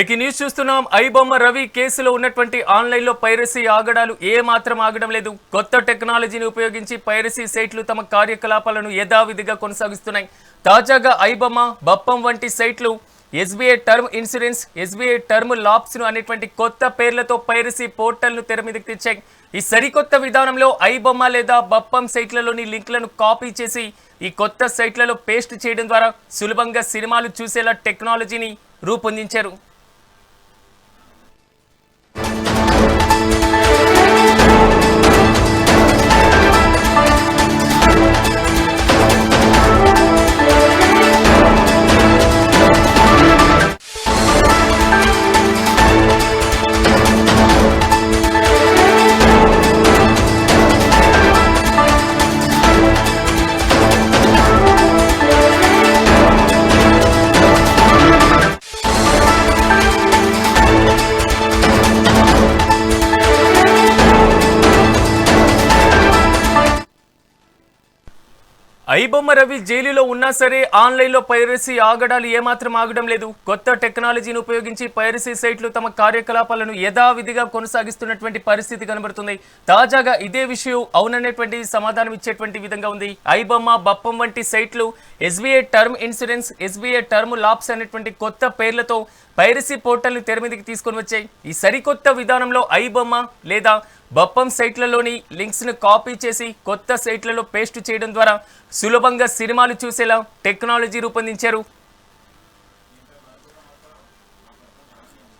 Breaking news చూస్తున్నాం. ఐబొమ్మ రవి కేసులో ఉన్నటువంటి ఆన్లైన్లో పైరసీ ఆగడాలు ఏ మాత్రం ఆగడం లేదు. కొత్త టెక్నాలజీని ఉపయోగించి పైరసీ సైట్లు తమ కార్యకలాపాలను యథావిధిగా కొనసాగిస్తున్నాయి. తాజాగా ఐబొమ్మ బప్పం వంటి సైట్లు SBI term insurance SBI term లాప్స్ను అనేటువంటి కొత్త పేర్లతో పైరసీ పోర్టల్ను తెర మీదకి తెచ్చాయి. ఈ సరికొత్త విధానంలో ఐబొమ్మ లేదా బప్పం సైట్లలోని లింక్లను కాపీ చేసి ఈ కొత్త సైట్లలో పేస్ట్ చేయడం ద్వారా సులభంగా సినిమాలు చూసేలా టెక్నాలజీని రూపొందించారు. ఐబొమ్మ రవి జైలులో ఉన్నా సరే ఆన్లైన్లో పైరసీ ఆగడాలు ఏమాత్రం ఆగడం లేదు. కొత్త టెక్నాలజీని ఉపయోగించి పైరసీ సైట్లు తమ కార్యకలాపాలను యథావిధిగా కొనసాగిస్తున్నటువంటి పరిస్థితి కనబడుతుంది. తాజాగా ఇదే విషయం అవుననేటువంటి సమాధానం ఇచ్చేటువంటి విధంగా ఉంది. ఐబొమ్మ బప్పం వంటి సైట్లు SBI term insurance SBI term labs అనేటువంటి కొత్త పేర్లతో పైరసీ పోర్టల్ని తెర మీదకి తీసుకొని వచ్చాయి. ఈ సరికొత్త విధానంలో ఐబొమ్మ లేదా బప్పం సైట్లలోని లింక్స్ను కాపీ చేసి కొత్త సైట్లలో పేస్ట్ చేయడం ద్వారా సులభంగా సినిమాలు చూసేలా టెక్నాలజీ రూపొందించారు.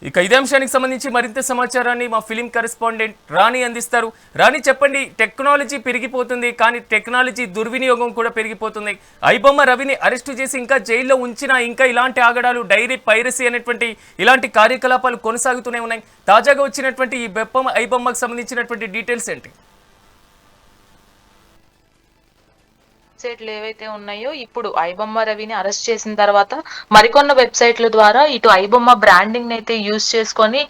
ఇక ఇదే అంశానికి సంబంధించి మరింత సమాచారాన్ని మా ఫిలిం కరెస్పాండెంట్ రాణి అందిస్తారు. రాణి చెప్పండి టెక్నాలజీ పెరిగిపోతుంది కానీ టెక్నాలజీ దుర్వినియోగం కూడా పెరిగిపోతుంది. ఐబొమ్మ రవిని అరెస్టు చేసి ఇంకా జైల్లో ఉంచినా ఇంకా ఇలాంటి ఆగడాలు డైరీ పైరసీ అనేటువంటి ఇలాంటి కార్యకలాపాలు కొనసాగుతూనే ఉన్నాయి. తాజాగా వచ్చినటువంటి ఈ బెప్పమ్మ ఐబొమ్మకు సంబంధించినటువంటి డీటెయిల్స్ ఏంటి? వెబ్సైట్లు ఏవైతే ఉన్నాయో ఇప్పుడు ఐబొమ్మ రవిని అరెస్ట్ చేసిన తర్వాత మరికొన్న వెబ్సైట్ల ద్వారా ఇటు ఐబొమ్మ బ్రాండింగ్ అయితే యూజ్ చేసుకొని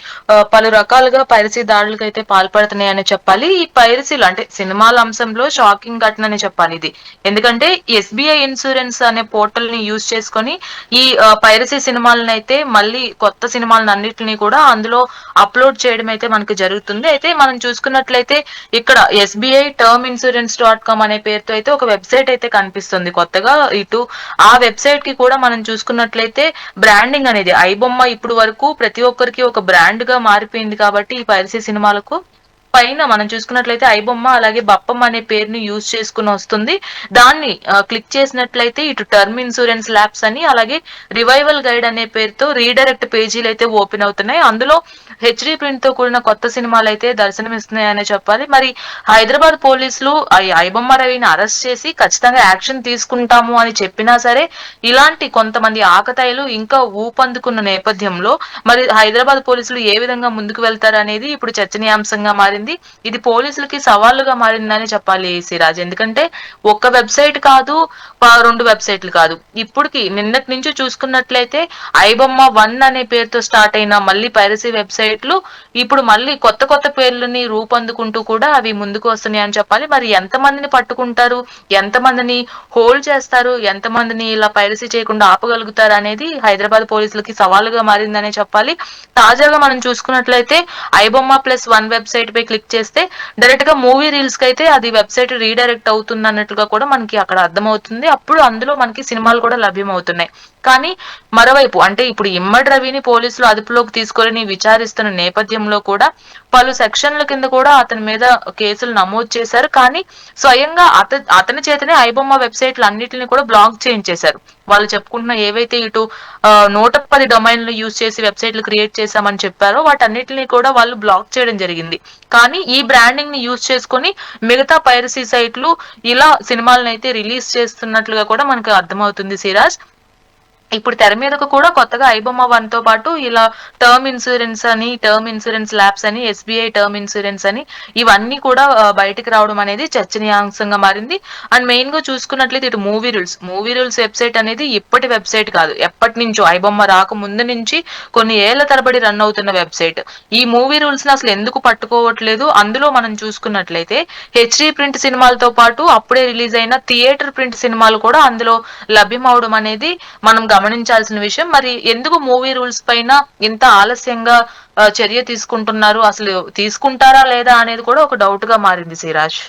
పలు రకాలుగా పైరసీ దాడులకు అయితే పాల్పడుతున్నాయని చెప్పాలి. ఈ పైరసీలు అంటే సినిమాల అంశంలో షాకింగ్ ఘటన అని చెప్పాలి ఇది. ఎందుకంటే ఎస్బీఐ ఇన్సూరెన్స్ అనే పోర్టల్ని యూజ్ చేసుకొని ఈ పైరసీ సినిమాలను అయితే మళ్ళీ కొత్త సినిమాలను అన్నిటిని కూడా అందులో అప్లోడ్ చేయడం అయితే మనకు జరుగుతుంది. అయితే మనం చూసుకున్నట్లయితే ఇక్కడ SBI term insurance dot com అనే పేరుతో అయితే ఒక వెబ్సైట్ అయితే కనిపిస్తుంది. కొత్తగా ఇటు ఆ వెబ్సైట్కి కూడా మనం చూసుకున్నట్లయితే బ్రాండింగ్ అనేది ఐబొమ్మ ఇప్పుడు వరకు ప్రతి ఒక్కరికి ఒక బ్రాండ్గా మారిపోయింది కాబట్టి ఈ పైరసీ సినిమాలకు పైన మనం చూసుకున్నట్లయితే ఐబొమ్మ అలాగే బప్పమ్మ అనే పేరుని యూజ్ చేసుకుని వస్తుంది. దాన్ని క్లిక్ చేసినట్లయితే ఇటు టర్మ్ ఇన్సూరెన్స్ ల్యాబ్స్ అని అలాగే రివైవల్ గైడ్ అనే పేరుతో రీడైరెక్ట్ పేజీలు అయితే ఓపెన్ అవుతున్నాయి. అందులో హెచ్డి ప్రింట్తో కూడిన కొత్త సినిమాలు అయితే దర్శనమిస్తున్నాయనే చెప్పాలి. మరి హైదరాబాద్ పోలీసులు ఐబొమ్మ రవిని అరెస్ట్ చేసి ఖచ్చితంగా యాక్షన్ తీసుకుంటాము అని చెప్పినా సరే ఇలాంటి కొంతమంది ఆకతాయిలు ఇంకా ఊపందుకున్న నేపథ్యంలో మరి హైదరాబాద్ పోలీసులు ఏ విధంగా ముందుకు వెళ్తారు అనేది ఇప్పుడు చర్చనీయాంశంగా మారింది. ఇది పోలీసులకి సవాలుగా మారిందని చెప్పాలి సిరాజ్. ఎందుకంటే ఒక్క వెబ్సైట్ కాదు రెండు వెబ్సైట్లు కాదు. ఇప్పటికి నిన్నటి నుంచి చూసుకున్నట్లయితే ఐబొమ్మ వన్ అనే పేరుతో స్టార్ట్ అయిన మళ్ళీ పైరసీ వెబ్సైట్లు ఇప్పుడు మళ్ళీ కొత్త కొత్త పేర్లని రూపొందుకుంటూ కూడా అవి ముందుకు వస్తున్నాయి అని చెప్పాలి. మరి ఎంతమందిని పట్టుకుంటారు? ఎంతమందిని హోల్డ్ చేస్తారు? ఎంతమందిని ఇలా పైరసీ చేయకుండా ఆపగలుగుతారు అనేది హైదరాబాద్ పోలీసులకి సవాలుగా మారిందనే చెప్పాలి. తాజాగా మనం చూసుకున్నట్లయితే ఐబొమ్మ ప్లస్ వన్ వెబ్సైట్ పై క్లిక్ చేస్తే డైరెక్ట్గా మూవీ రీల్స్కి అయితే అది వెబ్సైట్ రీడైరెక్ట్ అవుతుంది అన్నట్లుగా కూడా మనకి అక్కడ అర్థమవుతుంది. అప్పుడు అందులో మనకి సినిమాలు కూడా లభ్యం అవుతున్నాయి కానీ మరోవైపు అంటే ఇప్పుడు ఇమ్మడి రవిని పోలీసులు అదుపులోకి తీసుకొని విచారిస్తున్న నేపథ్యంలో కూడా పలు సెక్షన్ల కింద కూడా అతని మీద కేసులు నమోదు చేశారు. కానీ స్వయంగా అత అతని చేతనే ఐబొమ్మ వెబ్సైట్లు అన్నిటిని కూడా బ్లాక్ చేయించేశారు. వాళ్ళు చెప్పుకుంటున్న ఏవైతే ఇటు నూట పది డొమైన్లు యూజ్ చేసి వెబ్సైట్లు క్రియేట్ చేశామని చెప్పారో వాటన్నిటిని కూడా వాళ్ళు బ్లాక్ చేయడం జరిగింది. కానీ ఈ బ్రాండింగ్ని యూజ్ చేసుకొని మిగతా పైరసీ సైట్లు ఇలా సినిమాలను అయితే రిలీజ్ చేస్తున్నట్లుగా కూడా మనకు అర్థమవుతుంది సిరాజ్. ఇప్పుడు తెర మీదకు కూడా కొత్తగా ఐబొమ్మ వన్తో పాటు ఇలా టర్మ్ ఇన్సూరెన్స్ అని టర్మ్ ఇన్సూరెన్స్ ల్యాబ్స్ అని ఎస్బీఐ టర్మ్ ఇన్సూరెన్స్ అని ఇవన్నీ కూడా బయటకు రావడం అనేది చర్చనీయాంశంగా మారింది. అండ్ మెయిన్గా చూసుకున్నట్లయితే ఇటు movie rules. Movie rules website అనేది ఇప్పటి వెబ్సైట్ కాదు. ఎప్పటి నుంచో ఐబొమ్మ రాక ముందు నుంచి కొన్ని ఏళ్ళ తరబడి రన్ అవుతున్న వెబ్సైట్. ఈ మూవీ రూల్స్ని అసలు ఎందుకు పట్టుకోవట్లేదు? అందులో మనం చూసుకున్నట్లయితే హెచ్డి ప్రింట్ సినిమాలతో పాటు అప్పుడే రిలీజ్ అయిన థియేటర్ ప్రింట్ సినిమాలు కూడా అందులో లభ్యం అవడం అనేది మనం గమనించాల్సిన విషయం. మరి ఎందుకు మూవీ రూల్స్ పైన ఇంత ఆలస్యంగా చర్య తీసుకుంటున్నారు? అసలు తీసుకుంటారా లేదా అనేది కూడా ఒక డౌట్గా మారింది సిరాజ్.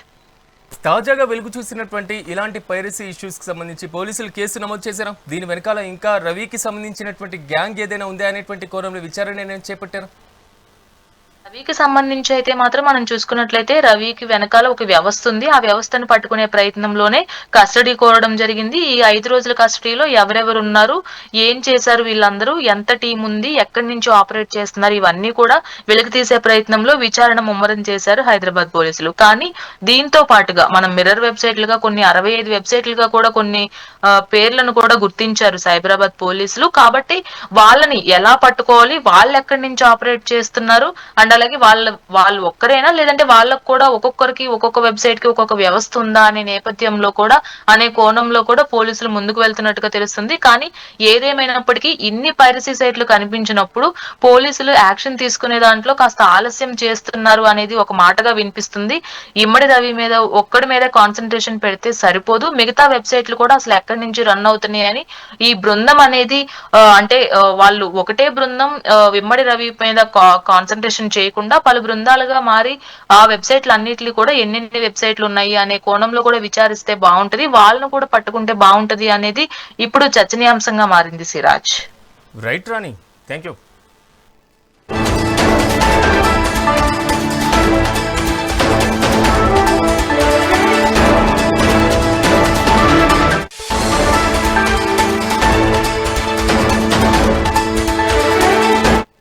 తాజాగా వెలుగు చూసినటువంటి ఇలాంటి పైరసీ ఇష్యూస్కి సంబంధించి పోలీసులు కేసు నమోదు చేశారు. దీని వెనకాల ఇంకా రవికి సంబంధించినటువంటి గ్యాంగ్ ఏదైనా ఉందా అనేటువంటి కోణంలో విచారణ నేను చేపట్టారు. రవికి సంబంధించి అయితే మాత్రం మనం చూసుకున్నట్లయితే రవికి వెనకాల ఒక వ్యవస్థ ఉంది. ఆ వ్యవస్థను పట్టుకునే ప్రయత్నంలోనే కస్టడీ కోరడం జరిగింది. ఈ ఐదు రోజుల కస్టడీలో ఎవరెవరు ఉన్నారు? ఏం చేశారు వీళ్ళందరూ? ఎంత టీం ఉంది? ఎక్కడి నుంచి ఆపరేట్ చేస్తున్నారు? ఇవన్నీ కూడా వెలికి తీసే ప్రయత్నంలో విచారణ ముమ్మరం చేశారు హైదరాబాద్ పోలీసులు. కానీ దీంతో పాటుగా మనం మిర్రర్ వెబ్సైట్లుగా కొన్ని అరవై ఐదు వెబ్సైట్లుగా కూడా కొన్ని పేర్లను కూడా గుర్తించారు సైబరాబాద్ పోలీసులు. కాబట్టి వాళ్ళని ఎలా పట్టుకోవాలి? వాళ్ళు ఎక్కడి నుంచి ఆపరేట్ చేస్తున్నారు? అండ్ వాళ్ళకి వాళ్ళ వాళ్ళు ఒక్కరేనా? లేదంటే వాళ్ళకు కూడా ఒక్కొక్కరికి ఒక్కొక్క వెబ్సైట్కి ఒక్కొక్క వ్యవస్థ ఉందా అనే నేపథ్యంలో కూడా అనే కోణంలో కూడా పోలీసులు ముందుకు వెళ్తున్నట్టుగా తెలుస్తుంది. కానీ ఏదేమైనప్పటికీ ఇన్ని పైరసీ సైట్లు కనిపించినప్పుడు పోలీసులు యాక్షన్ తీసుకునే దాంట్లో కాస్త ఆలస్యం చేస్తున్నారు అనేది ఒక మాటగా వినిపిస్తుంది. ఇమ్మడి రవి మీద ఒక్కడి మీద కాన్సన్ట్రేషన్ పెడితే సరిపోదు. మిగతా వెబ్సైట్లు కూడా అసలు ఎక్కడి నుంచి రన్ అవుతున్నాయని ఈ బృందం అనేది అంటే వాళ్ళు ఒకటే బృందం విమ్మడి ఇమ్మడి రవి మీద కాన్సన్ట్రేషన్ చేయ చేయకుండా పలు బృందాలుగా మారి ఆ వెబ్సైట్లు అన్నిటిని కూడా ఎన్నెన్ని వెబ్సైట్లు ఉన్నాయి అనే కోణంలో కూడా విచారిస్తే బాగుంటది వాళ్ళను కూడా పట్టుకుంటే బాగుంటది అనేది ఇప్పుడు చర్చనీయాంశంగా మారింది Siraj. Right Rani thank you